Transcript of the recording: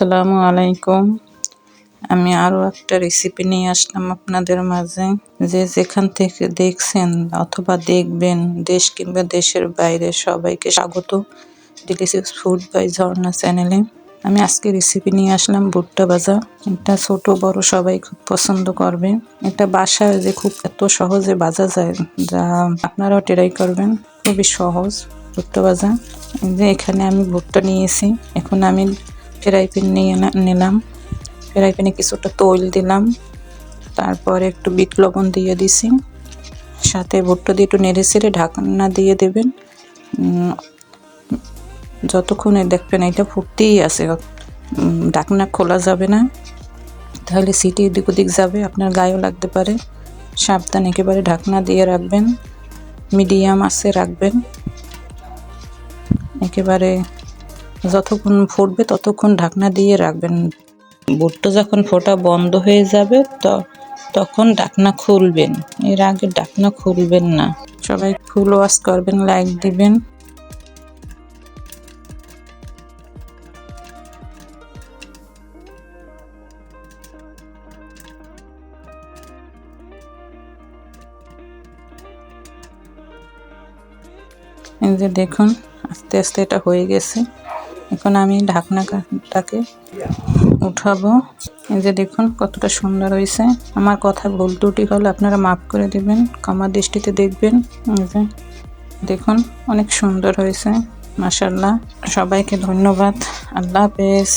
আসসালামু আলাইকুম। আমি আরও একটা রেসিপি নিয়ে আসলাম আপনাদের মাঝে। যে যেখান থেকে দেখছেন অথবা দেখবেন দেশ কিংবা দেশের বাইরে সবাইকে স্বাগত। ডিলিসিয়াস ফুড বাই ঝর্ণা চ্যানেলে আমি আজকে রেসিপি নিয়ে আসলাম ভুট্টা ভাজা। এটা ছোট, বড় সবাই খুব পছন্দ করবে। এটা বাসায় যে খুব এত সহজে ভাজা যায়, যা আপনারাও ট্রাই করবেন। খুবই সহজ ভুট্টা ভাজা। যে এখানে আমি ভুট্টা নিয়েছি। এখন আমি ফ্রাই প্যান নিয়ে নিলাম। ফ্রাই প্যানে কিছুটা তৈল দিলাম। তারপর একটু বিট লবণ দিয়ে দিছি। সাথে ভুট্টা দিয়ে একটু নেড়ে ছেড়ে ঢাকনা দিয়ে দেবেন। যতক্ষণে দেখবেন এটা ফুটতেই আছে ঢাকনা খোলা যাবে না। তাহলে সিটি এদিক ওদিক যাবে, আপনার গায়েও লাগতে পারে। সাবধান একেবারে ঢাকনা দিয়ে রাখবেন। মিডিয়াম আছে, রাখবেন। একেবারে যতক্ষণ ফুটবে ততক্ষণ ঢাকনা দিয়ে রাখবেন। বুটটা যখন ফোটা বন্ধ হয়ে যাবে তখন ঢাকনা খুলবেন। এর আগে ঢাকনা খুলবেন না। সবাই ফুল ওয়াশ করবেন লাইক দিবেন। এই যে দেখুন, আস্তে আস্তে এটা হয়ে গেছে। এখন আমি ঢাকনাটাকে উঠাবো। এই যে দেখুন কতটা সুন্দর হয়েছে। আমার কথা ভুল ত্রুটি হলে আপনারা মাফ করে দেবেন কামার দৃষ্টিতে দেখবেন। এই যে দেখুন অনেক সুন্দর হয়েছে মাসাল্লাহ সবাইকে ধন্যবাদ। আল্লাহ হাফেজ।